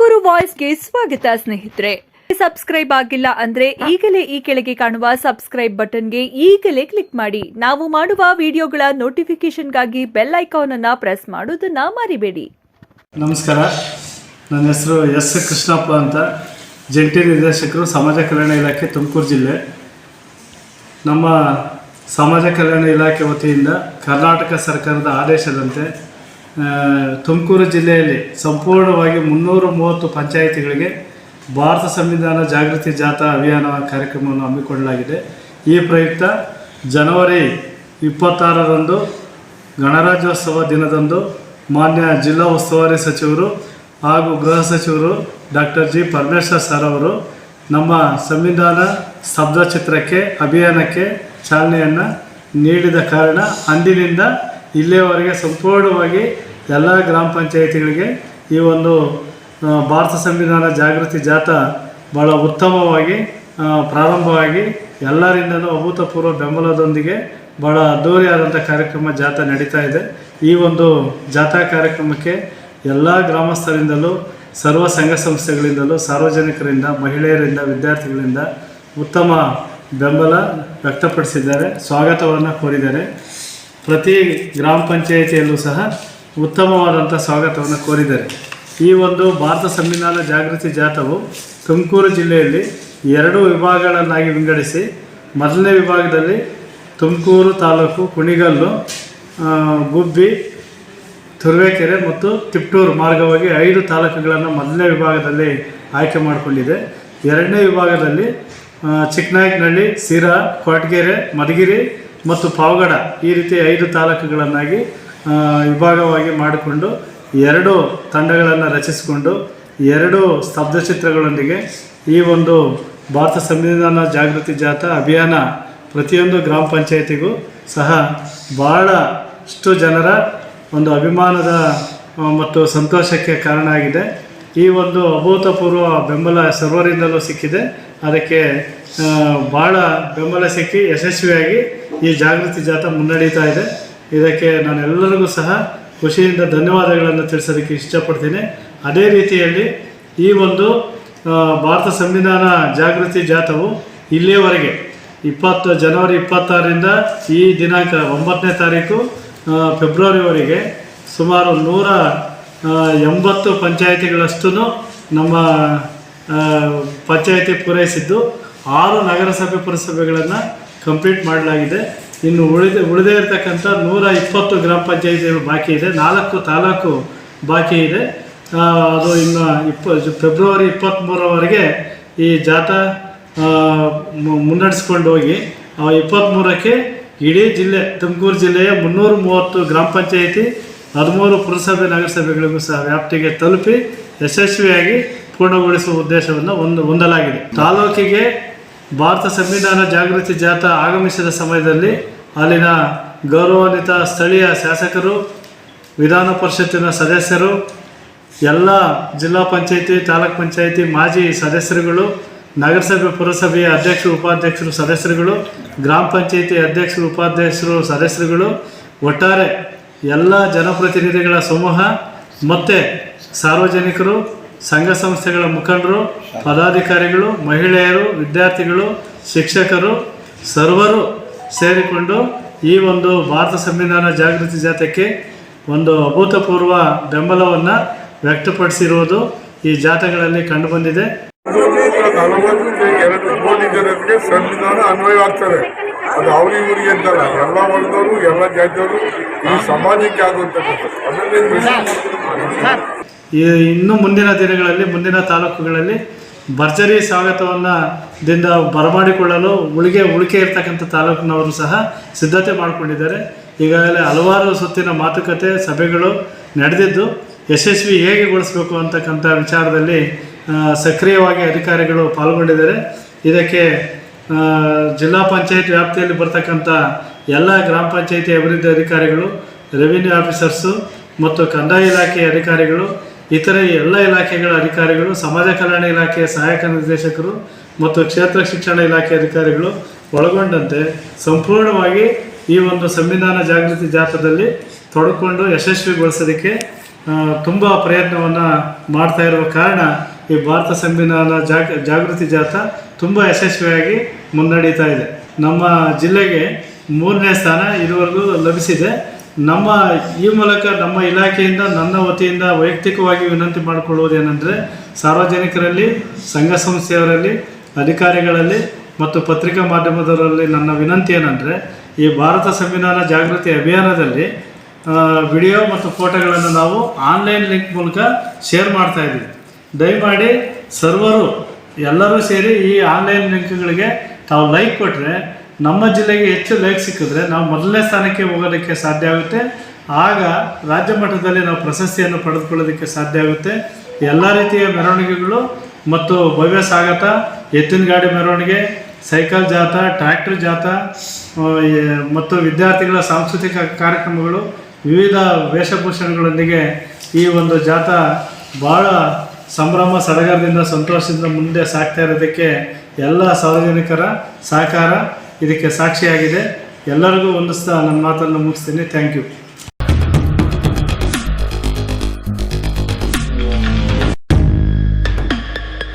ತುಮಕೂರು ವಾಯ್ಸ್ಗೆ ಸ್ವಾಗತ ಸ್ನೇಹಿತರೆ. ಸಬ್ಸ್ಕ್ರೈಬ್ ಆಗಿಲ್ಲ ಅಂದ್ರೆ ಈಗಲೇ ಈ ಕೆಳಗೆ ಕಾಣುವ ಸಬ್ಸ್ಕ್ರೈಬ್ ಬಟನ್ಗೆ ಈಗಲೇ ಕ್ಲಿಕ್ ಮಾಡಿ. ನಾವು ಮಾಡುವ ವಿಡಿಯೋಗಳ ನೋಟಿಫಿಕೇಶನ್ಗಾಗಿ ಬೆಲ್ ಐಕಾನ್ ಅನ್ನ ಪ್ರೆಸ್ ಮಾಡೋದನ್ನ ಮರಿಬೇಡಿ. ನಮಸ್ಕಾರ. ನನ್ನ ಹೆಸರು ಎಸ್ ಕೃಷ್ಣಪ್ಪ ಅಂತ. ಜಂಟಿ ನಿರ್ದೇಶಕರು ಸಮಾಜ ಕಲ್ಯಾಣ ಇಲಾಖೆ ತುಮಕೂರು ಜಿಲ್ಲೆ. ನಮ್ಮ ಸಮಾಜ ಕಲ್ಯಾಣ ಇಲಾಖೆ ವತಿಯಿಂದ ಕರ್ನಾಟಕ ಸರ್ಕಾರದ ಆದೇಶದಂತೆ ತುಮಕೂರು ಜಿಲ್ಲೆಯಲ್ಲಿ ಸಂಪೂರ್ಣವಾಗಿ ಮುನ್ನೂರ ಮೂವತ್ತು ಪಂಚಾಯಿತಿಗಳಿಗೆ ಭಾರತ ಸಂವಿಧಾನ ಜಾಗೃತಿ ಜಾಥಾ ಅಭಿಯಾನ ಕಾರ್ಯಕ್ರಮವನ್ನು ಹಮ್ಮಿಕೊಳ್ಳಲಾಗಿದೆ. ಈ ಪ್ರಯುಕ್ತ ಜನವರಿ ಇಪ್ಪತ್ತಾರರಂದು ಗಣರಾಜ್ಯೋತ್ಸವ ದಿನದಂದು ಮಾನ್ಯ ಜಿಲ್ಲಾ ಉಸ್ತುವಾರಿ ಸಚಿವರು ಹಾಗೂ ಗೃಹ ಸಚಿವರು ಡಾಕ್ಟರ್ ಜಿ ಪರಮೇಶ್ವರ್ ಸರ್ ಅವರು ನಮ್ಮ ಸಂವಿಧಾನ ಸ್ತಬ್ಧ ಚಿತ್ರಕ್ಕೆ, ಅಭಿಯಾನಕ್ಕೆ ಚಾಲನೆಯನ್ನು ನೀಡಿದ ಕಾರಣ ಅಂದಿನಿಂದ ಇಲ್ಲಿಯವರೆಗೆ ಸಂಪೂರ್ಣವಾಗಿ ಎಲ್ಲ ಗ್ರಾಮ ಪಂಚಾಯಿತಿಗಳಿಗೆ ಈ ಒಂದು ಭಾರತ ಸಂವಿಧಾನ ಜಾಗೃತಿ ಜಾಥಾ ಭಾಳ ಉತ್ತಮವಾಗಿ ಪ್ರಾರಂಭವಾಗಿ ಎಲ್ಲರಿಂದಲೂ ಅಭೂತಪೂರ್ವ ಬೆಂಬಲದೊಂದಿಗೆ ಭಾಳ ಅದ್ದೂರಿಯಾದಂಥ ಕಾರ್ಯಕ್ರಮ ಜಾಥಾ ನಡೀತಾ ಇದೆ. ಈ ಒಂದು ಜಾಥಾ ಕಾರ್ಯಕ್ರಮಕ್ಕೆ ಎಲ್ಲ ಗ್ರಾಮಸ್ಥರಿಂದಲೂ, ಸರ್ವ ಸಂಘ ಸಂಸ್ಥೆಗಳಿಂದಲೂ, ಸಾರ್ವಜನಿಕರಿಂದ, ಮಹಿಳೆಯರಿಂದ, ವಿದ್ಯಾರ್ಥಿಗಳಿಂದ ಉತ್ತಮ ಬೆಂಬಲ ವ್ಯಕ್ತಪಡಿಸಿದ್ದಾರೆ, ಸ್ವಾಗತವನ್ನು ಕೋರಿದ್ದಾರೆ. ಪ್ರತಿ ಗ್ರಾಮ ಪಂಚಾಯಿತಿಯಲ್ಲೂ ಸಹ ಉತ್ತಮವಾದಂಥ ಸ್ವಾಗತವನ್ನು ಕೋರಿದ್ದಾರೆ. ಈ ಒಂದು ಭಾರತ ಸಂವಿಧಾನ ಜಾಗೃತಿ ಜಾಥವು ತುಮಕೂರು ಜಿಲ್ಲೆಯಲ್ಲಿ ಎರಡು ವಿಭಾಗಗಳನ್ನಾಗಿ ವಿಂಗಡಿಸಿ, ಮೊದಲನೇ ವಿಭಾಗದಲ್ಲಿ ತುಮಕೂರು ತಾಲೂಕು ಕುಣಿಗಲ್ಲು ಗುಬ್ಬಿ, ತುರುವೇಕೆರೆ ಮತ್ತು ತಿಪ್ಟೂರು ಮಾರ್ಗವಾಗಿ ಐದು ತಾಲೂಕುಗಳನ್ನು ಮೊದಲನೇ ವಿಭಾಗದಲ್ಲಿ ಆಯ್ಕೆ ಮಾಡಿಕೊಂಡಿದೆ. ಎರಡನೇ ವಿಭಾಗದಲ್ಲಿ ಚಿಕ್ಕನಾಯಕನಹಳ್ಳಿ, ಸಿರಾ ಕೊರಟಗೆರೆ ಮಧುಗಿರಿ ಮತ್ತು ಪಾವಗಡ ಈ ರೀತಿ ಐದು ತಾಲೂಕುಗಳನ್ನಾಗಿ ವಿಭಾಗವಾಗಿ ಮಾಡಿಕೊಂಡು ಎರಡು ತಂಡಗಳನ್ನು ರಚಿಸಿಕೊಂಡು ಎರಡು ಸ್ತಬ್ಧಚಿತ್ರಗಳೊಂದಿಗೆ ಈ ಒಂದು ಭಾರತ ಸಂವಿಧಾನ ಜಾಗೃತಿ ಜಾಥಾ ಅಭಿಯಾನ ಪ್ರತಿಯೊಂದು ಗ್ರಾಮ ಪಂಚಾಯಿತಿಗೂ ಸಹ ಭಾಳಷ್ಟು ಜನರ ಒಂದು ಅಭಿಮಾನದ ಮತ್ತು ಸಂತೋಷಕ್ಕೆ ಕಾರಣ ಆಗಿದೆ. ಈ ಒಂದು ಅಭೂತಪೂರ್ವ ಬೆಂಬಲ ಸರ್ವರಿಂದಲೂ ಸಿಕ್ಕಿದೆ. ಅದಕ್ಕೆ ಭಾಳ ಬೆಂಬಲ ಸಿಕ್ಕಿ ಯಶಸ್ವಿಯಾಗಿ ಈ ಜಾಗೃತಿ ಜಾಥಾ ಮುನ್ನಡೀತಾ ಇದೆ. ಇದಕ್ಕೆ ನಾನೆಲ್ಲರಿಗೂ ಸಹ ಖುಷಿಯಿಂದ ಧನ್ಯವಾದಗಳನ್ನು ತಿಳಿಸೋದಕ್ಕೆ ಇಷ್ಟಪಡ್ತೀನಿ. ಅದೇ ರೀತಿಯಲ್ಲಿ ಈ ಒಂದು ಭಾರತ ಸಂವಿಧಾನ ಜಾಗೃತಿ ಜಾಥವು ಇಲ್ಲಿಯವರೆಗೆ ಇಪ್ಪತ್ತು ಜನವರಿ ಇಪ್ಪತ್ತಾರರಿಂದ ಈ ದಿನಾಂಕ ಒಂಬತ್ತನೇ ತಾರೀಕು ಫೆಬ್ರವರಿವರೆಗೆ ಸುಮಾರು ನೂರ ಎಂಬತ್ತು ಪಂಚಾಯಿತಿಗಳಷ್ಟು ನಮ್ಮ ಪಂಚಾಯಿತಿ ಪೂರೈಸಿದ್ದು ಆರು ನಗರಸಭೆ ಪುರಸಭೆಗಳನ್ನು ಕಂಪ್ಲೀಟ್ ಮಾಡಲಾಗಿದೆ. ಇನ್ನು ಉಳಿದ ಉಳಿದೇ ಇರತಕ್ಕಂಥ ನೂರ ಇಪ್ಪತ್ತು ಗ್ರಾಮ ಪಂಚಾಯಿತಿಗಳು ಬಾಕಿ ಇದೆ. ನಾಲ್ಕು ತಾಲೂಕು ಬಾಕಿ ಇದೆ. ಅದು ಇನ್ನು ಇಪ್ಪ ಫೆಬ್ರವರಿ ಇಪ್ಪತ್ತ್ಮೂರವರೆಗೆ ಈ ಜಾಥಾ ಮುನ್ನಡೆಸ್ಕೊಂಡು ಹೋಗಿ ಇಪ್ಪತ್ತ್ಮೂರಕ್ಕೆ ಇಡೀ ಜಿಲ್ಲೆ, ತುಮಕೂರು ಜಿಲ್ಲೆಯ ಮುನ್ನೂರ ಮೂವತ್ತು ಗ್ರಾಮ ಪಂಚಾಯಿತಿ, ಹದಿಮೂರು ಪುರಸಭೆ, ನಗರಸಭೆಗಳಿಗೂ ಸಹ ವ್ಯಾಪ್ತಿಗೆ ತಲುಪಿ ಯಶಸ್ವಿಯಾಗಿ ಪೂರ್ಣಗೊಳಿಸುವ ಉದ್ದೇಶವನ್ನು ಒಂದು ಹೊಂದಲಾಗಿದೆ. ತಾಲೂಕಿಗೆ ಭಾರತ ಸಂವಿಧಾನ ಜಾಗೃತಿ ಜಾಥಾ ಆಗಮಿಸಿದ ಸಮಯದಲ್ಲಿ ಅಲ್ಲಿನ ಗೌರವಾನ್ವಿತ ಸ್ಥಳೀಯ ಶಾಸಕರು, ವಿಧಾನ ಪರಿಷತ್ತಿನ ಸದಸ್ಯರು, ಎಲ್ಲ ಜಿಲ್ಲಾ ಪಂಚಾಯಿತಿ, ತಾಲೂಕ್ ಪಂಚಾಯಿತಿ ಮಾಜಿ ಸದಸ್ಯರುಗಳು, ನಗರಸಭೆ, ಪುರಸಭೆಯ ಅಧ್ಯಕ್ಷರು ಉಪಾಧ್ಯಕ್ಷರು ಸದಸ್ಯರುಗಳು, ಗ್ರಾಮ ಪಂಚಾಯಿತಿ ಅಧ್ಯಕ್ಷರು ಉಪಾಧ್ಯಕ್ಷರು ಸದಸ್ಯರುಗಳು, ಒಟ್ಟಾರೆ ಎಲ್ಲ ಜನಪ್ರತಿನಿಧಿಗಳ ಸಮೂಹ, ಮತ್ತು ಸಾರ್ವಜನಿಕರು ಸಂಘ ಸಂಸ್ಥೆಗಳ ಮುಖಂಡರು ಪದಾಧಿಕಾರಿಗಳು ಮಹಿಳೆಯರು ವಿದ್ಯಾರ್ಥಿಗಳು ಶಿಕ್ಷಕರು ಸರ್ವರು ಸೇರಿಕೊಂಡು ಈ ಒಂದು ಭಾರತ ಸಂವಿಧಾನ ಜಾಗೃತಿ ಜಾಥಾಕ್ಕೆ ಒಂದು ಅಭೂತಪೂರ್ವ ಬೆಂಬಲವನ್ನು ವ್ಯಕ್ತಪಡಿಸಿರುವುದು ಈ ಜಾಥಗಳಲ್ಲಿ ಕಂಡುಬಂದಿದೆ. ನಲವತ್ತು ಎರಡು ಕೋಟಿ ಜನರಿಗೆ ಸಂವಿಧಾನ ಅನ್ವಯವಾಗ್ತದೆ. ಅದು ಅವರಿವರಿಗೆ ಅಂತಲ್ಲ ಎಲ್ಲ ವರ್ಗದವರು ಎಲ್ಲ ಜಾತಿಯವರು ಈ ಸಮಾಜಕ್ಕೆ ಆಗುವಂಥದ್ದು. ಇನ್ನು ಮುಂದಿನ ದಿನಗಳಲ್ಲಿ, ಮುಂದಿನ ತಾಲೂಕುಗಳಲ್ಲಿ ಭರ್ಜರಿ ಸ್ವಾಗತವನ್ನು ದಿಂದ ಬರಮಾಡಿಕೊಳ್ಳಲು ಉಳಿಗೆ, ಉಳಿಕೆ ಇರ್ತಕ್ಕಂಥ ತಾಲೂಕಿನವರು ಸಹ ಸಿದ್ಧತೆ ಮಾಡಿಕೊಂಡಿದ್ದಾರೆ. ಈಗಾಗಲೇ ಹಲವಾರು ಸುತ್ತಿನ ಮಾತುಕತೆ ಸಭೆಗಳು ನಡೆದಿದ್ದು, ಯಶಸ್ವಿ ಹೇಗೆ ಗೊಳಿಸಬೇಕು ಅಂತಕ್ಕಂಥ ವಿಚಾರದಲ್ಲಿ ಸಕ್ರಿಯವಾಗಿ ಅಧಿಕಾರಿಗಳು ಪಾಲ್ಗೊಂಡಿದ್ದಾರೆ. ಇದಕ್ಕೆ ಜಿಲ್ಲಾ ಪಂಚಾಯತ್ ವ್ಯಾಪ್ತಿಯಲ್ಲಿ ಬರ್ತಕ್ಕಂಥ ಎಲ್ಲ ಗ್ರಾಮ ಪಂಚಾಯಿತಿ ಅಭಿವೃದ್ಧಿ ಅಧಿಕಾರಿಗಳು, ರೆವಿನ್ಯೂ ಆಫೀಸರ್ಸು ಮತ್ತು ಕಂದಾಯ ಇಲಾಖೆಯ ಅಧಿಕಾರಿಗಳು ಇತರೆ ಎಲ್ಲ ಇಲಾಖೆಗಳ ಅಧಿಕಾರಿಗಳು, ಸಮಾಜ ಕಲ್ಯಾಣ ಇಲಾಖೆಯ ಸಹಾಯಕ ನಿರ್ದೇಶಕರು ಮತ್ತು ಕ್ಷೇತ್ರ ಶಿಕ್ಷಣ ಇಲಾಖೆ ಅಧಿಕಾರಿಗಳು ಒಳಗೊಂಡಂತೆ ಸಂಪೂರ್ಣವಾಗಿ ಈ ಒಂದು ಸಂವಿಧಾನ ಜಾಗೃತಿ ಜಾಥಾದಲ್ಲಿ ತೊಡಕೊಂಡು ಯಶಸ್ವಿಗೊಳಿಸೋದಕ್ಕೆ ತುಂಬ ಪ್ರಯತ್ನವನ್ನು ಮಾಡ್ತಾ ಇರುವ ಕಾರಣ ಈ ಭಾರತ ಸಂವಿಧಾನ ಜಾಗ, ಜಾಗೃತಿ ಜಾಥಾ ತುಂಬ ಯಶಸ್ವಿಯಾಗಿ ಮುನ್ನಡೀತಾ ಇದೆ. ನಮ್ಮ ಜಿಲ್ಲೆಗೆ ಮೂರನೇ ಸ್ಥಾನ ಇದುವರೆಗೂ ಲಭಿಸಿದೆ. ನಮ್ಮ ಈ ಮೂಲಕ ನಮ್ಮ ಇಲಾಖೆಯಿಂದ, ನನ್ನ ವತಿಯಿಂದ ವೈಯಕ್ತಿಕವಾಗಿ ವಿನಂತಿ ಮಾಡಿಕೊಳ್ಳುವುದೇನೆಂದರೆ ಸಾರ್ವಜನಿಕರಲ್ಲಿ, ಸಂಘ ಸಂಸ್ಥೆಯವರಲ್ಲಿ, ಅಧಿಕಾರಿಗಳಲ್ಲಿ ಮತ್ತು ಪತ್ರಿಕಾ ಮಾಧ್ಯಮದವರಲ್ಲಿ ನನ್ನ ವಿನಂತಿ ಏನಂದರೆ, ಈ ಭಾರತ ಸಂವಿಧಾನ ಜಾಗೃತಿ ಅಭಿಯಾನದಲ್ಲಿ ವಿಡಿಯೋ ಮತ್ತು ಫೋಟೋಗಳನ್ನು ನಾವು ಆನ್ಲೈನ್ ಲಿಂಕ್ ಮೂಲಕ ಶೇರ್ ಮಾಡ್ತಾ ಇದ್ದೀವಿ. ದಯಮಾಡಿ ಸರ್ವರು ಎಲ್ಲರೂ ಸೇರಿ ಈ ಆನ್ಲೈನ್ ಲಿಂಕ್ಗಳಿಗೆ ತಾವು ಲೈಕ್ ಕೊಟ್ಟರೆ ನಮ್ಮ ಜಿಲ್ಲೆಗೆ ಹೆಚ್ಚು ಲೈಕ್ ಸಿಕ್ಕಿದ್ರೆ ನಾವು ಮೊದಲನೇ ಸ್ಥಾನಕ್ಕೆ ಹೋಗೋದಕ್ಕೆ ಸಾಧ್ಯ ಆಗುತ್ತೆ. ಆಗ ರಾಜ್ಯ ಮಟ್ಟದಲ್ಲಿ ನಾವು ಪ್ರಶಸ್ತಿಯನ್ನು ಪಡೆದುಕೊಳ್ಳೋದಕ್ಕೆ ಸಾಧ್ಯ ಆಗುತ್ತೆ. ಎಲ್ಲ ರೀತಿಯ ಮೆರವಣಿಗೆಗಳು ಮತ್ತು ಭವ್ಯ ಸ್ವಾಗತ, ಎತ್ತಿನ ಗಾಡಿ ಮೆರವಣಿಗೆ, ಸೈಕಲ್ ಜಾಥಾ, ಟ್ರ್ಯಾಕ್ಟರ್ ಜಾಥಾ ಮತ್ತು ವಿದ್ಯಾರ್ಥಿಗಳ ಸಾಂಸ್ಕೃತಿಕ ಕಾರ್ಯಕ್ರಮಗಳು, ವಿವಿಧ ವೇಷಭೂಷಣಗಳೊಂದಿಗೆ ಈ ಒಂದು ಜಾಥಾ ಭಾಳ ಸಂಭ್ರಮ, ಸಡಗರದಿಂದ, ಸಂತೋಷದಿಂದ ಮುಂದೆ ಸಾಗ್ತಾ ಇರೋದಕ್ಕೆ ಎಲ್ಲ ಸಾರ್ವಜನಿಕರ ಸಹಕಾರ. ಇದಕ್ಕೆ ಸಾಕ್ಷಿಯಾಗಿದೆ. ಎಲ್ಲರಿಗೂ ಒಂದಿಸ್ತಾ ನನ್ನ ಮಾತನ್ನು ಮುಗಿಸ್ತೀನಿ. Thank you